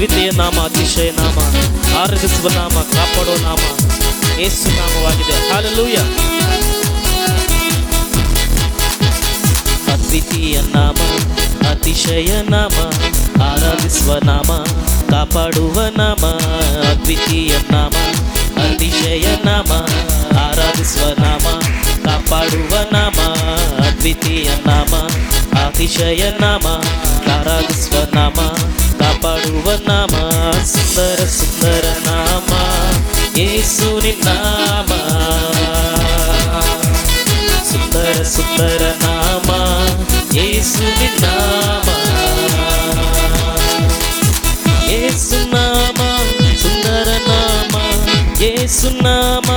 ಅದ್ವಿತೀಯ ನಾಮ ಅತಿಶಯ ನಾಮ ಆರಾಧಿಸುವ ನಾಮ ಕಾಪಾಡೋ ನಾಮ ಏಸು ನಾಮವಾಗಿದೆ ಹಾಲೆಲೂಯ ಅದ್ವಿತೀಯ ನಾಮ ಅತಿಶಯ ನಾಮ ಆರಾಧಿಸುವ ನಾಮ ಕಾಪಾಡುವ ನಾಮ ಅದ್ವಿತೀಯ ನಾಮ ಅತಿಶಯ ನಾಮ ಆರಾಧಿಸುವ ನಾಮ ಕಾಪಾಡುವ ನಾಮ ಅದ್ವಿತೀಯ ನಾಮ ಅತಿಶಯ ನಾಮ ಆರಾಧಿಸುವ ನಾಮ భువనామా సుందర సుందర నామా యేసుని నామా. సుందర సుందర నామా యేసుని నామా. యేసు సుందర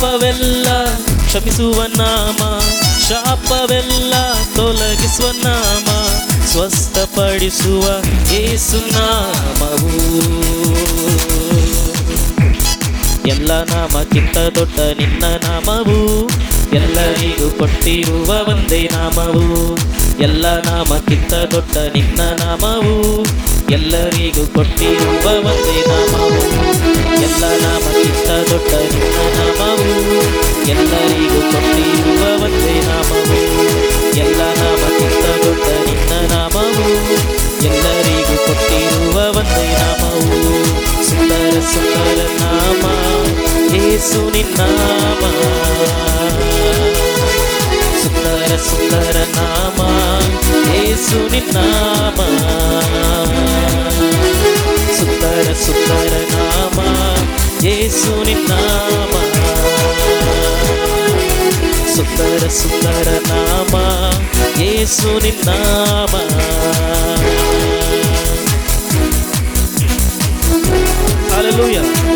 ಪಾಪವೆಲ್ಲ ಕ್ಷಮಿಸುವ ನಾಮ, ಶಾಪವೆಲ್ಲ ತೊಲಗಿಸುವ ನಾಮ, ಸ್ವಸ್ಥಪಡಿಸುವ ಏಸು ನಾಮವು. ಎಲ್ಲ ನಾಮಕ್ಕಿಂತ ದೊಡ್ಡ ನಿನ್ನ ನಾಮವು. ಎಲ್ಲರಿಗೂ ಕೊಟ್ಟಿರುವ ಒಂದೇ ನಾಮವು. ಎಲ್ಲ ನಾಮಕ್ಕಿಂತ ದೊಡ್ಡ ನಿನ್ನ ನಾಮವು. ಎಲ್ಲರಿಗೂ ಕೊಟ್ಟಿರುವ ಒಂದೇ ನಾಮವು. ಎಲ್ಲರಿಗೂ ಕೊಟ್ಟಿರುವ ಒಂದೇ ನಾಮವು ಎಲ್ಲ ನಾಮಕ್ಕಿಂತ ದೊಡ್ಡ ನಿನ್ನ ನಾಮವು ಎಲ್ಲರಿಗೂ ಕೊಟ್ಟಿರುವ ಒಂದೇ ನಾಮವು ಸುಂದರ ಸುಂದರ ನಾಮ ಯೇಸು ನಿನ್ನಾಮ ಸುಂದರ ಸುಂದರ ನಾಮ ಯೇಸು ನಿನ್ನಾಮ ಸುಂದರ ಸುಂದರ ನಾಮ సుందర సుందర నామా యేసుని నామా Hallelujah.